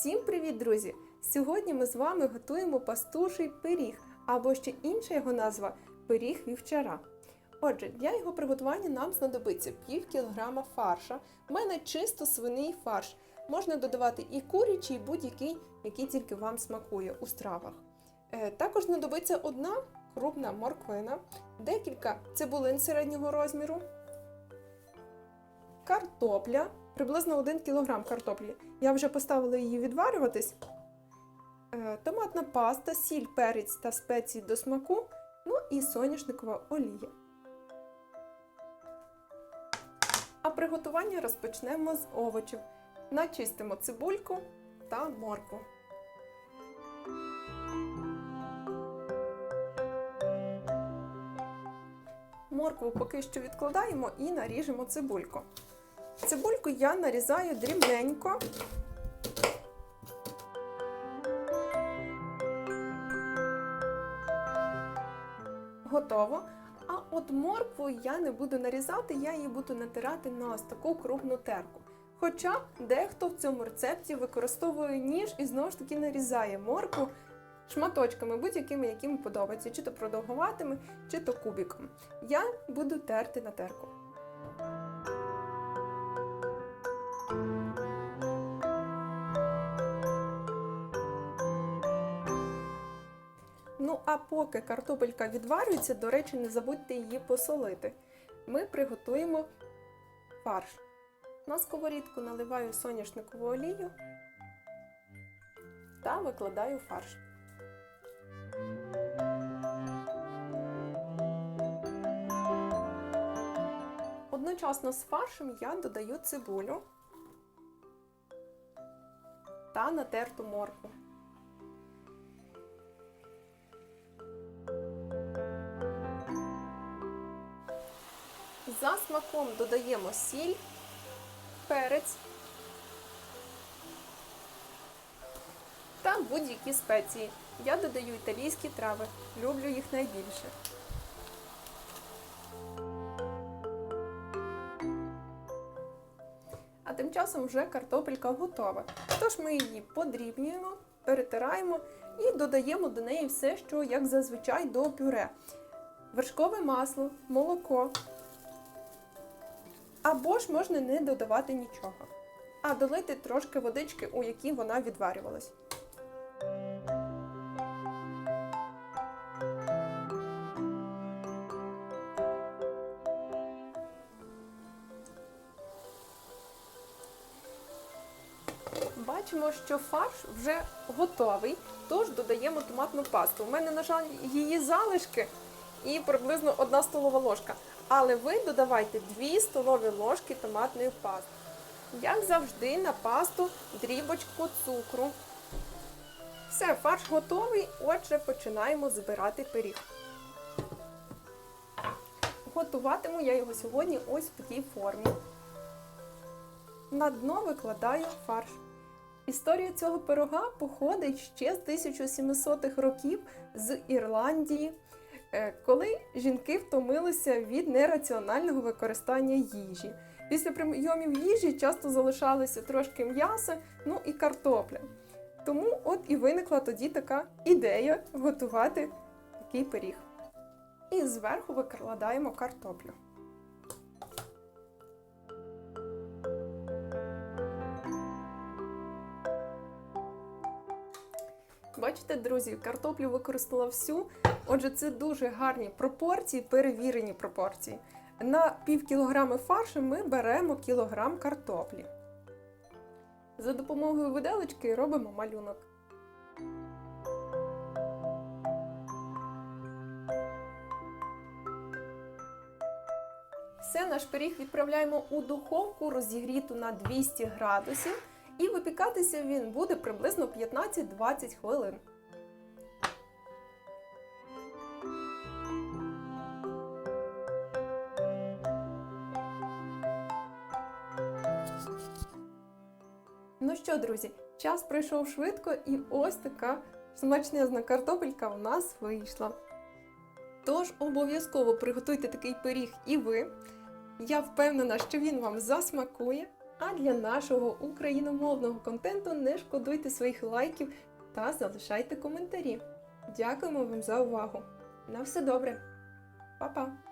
Всім привіт, друзі! Сьогодні ми з вами готуємо пастуший пиріг, або ще інша його назва пиріг вівчара. Отже, для його приготування нам знадобиться пів кілограма фарша. У мене чисто свиний фарш. Можна додавати і курячий, і будь-який, який тільки вам смакує у стравах. Е, Також знадобиться одна крупна морквина, декілька цибулин середнього розміру, картопля, приблизно 1 кг картоплі. Я вже поставила її відварюватись. Е, Томатна паста, сіль, перець та спеції до смаку, ну і соняшникова олія. А приготування розпочнемо з овочів. Начистимо цибульку та моркву. Моркву поки що відкладаємо і наріжемо цибульку. Цибульку я нарізаю дрібненько. Готово. А от моркву я не буду нарізати, я її буду натирати на ось таку крупну терку. Хоча дехто в цьому рецепті використовує ніж і знову ж таки нарізає моркву шматочками, будь-якими, якими подобається, чи то продовгуватими, чи то кубиком. Я буду терти на терку. А поки картопелька відварюється, до речі, не забудьте її посолити. Ми приготуємо фарш. На сковорідку наливаю соняшникову олію та викладаю фарш. Одночасно з фаршем я додаю цибулю та натерту моркву. За смаком додаємо сіль, перець та будь-які спеції. Я додаю італійські трави, люблю їх найбільше. А тим часом вже картопелька готова. Тож ми її подрібнюємо, перетираємо і додаємо до неї все, що як зазвичай до пюре. Вершкове масло, молоко. Або ж можна не додавати нічого, а долити трошки водички, у якій вона відварювалась. Бачимо, що фарш вже готовий, тож додаємо томатну пасту. У мене, на жаль, її залишки і приблизно 1 столова ложка. Але ви додавайте 2 столові ложки томатної пасти. Як завжди, на пасту дрібочку цукру. Все, фарш готовий, отже, починаємо збирати пиріг. Готуватиму я його сьогодні ось в такій формі. На дно викладаю фарш. Історія цього пирога походить ще з 1700-х років з Ірландії, коли жінки втомилися від нераціонального використання їжі. Після прийомів їжі часто залишалося трошки м'яса, ну і картопля. Тому от і виникла тоді така ідея готувати такий пиріг. І зверху викладаємо картоплю. Бачите, друзі, картоплю використала всю. Отже, це дуже гарні пропорції, перевірені пропорції. На пів кілограми фаршу ми беремо кілограм картоплі. За допомогою виделочки робимо малюнок. Все, наш пиріг відправляємо у духовку розігріту на 200 градусів. І випікатися він буде приблизно 15-20 хвилин. Ну що, друзі, час пройшов швидко, і ось така смачнезна картопелька в нас вийшла. Тож обов'язково приготуйте такий пиріг і ви. Я впевнена, що він вам засмакує. А для нашого україномовного контенту не шкодуйте своїх лайків та залишайте коментарі. Дякуємо вам за увагу. На все добре. Па-па!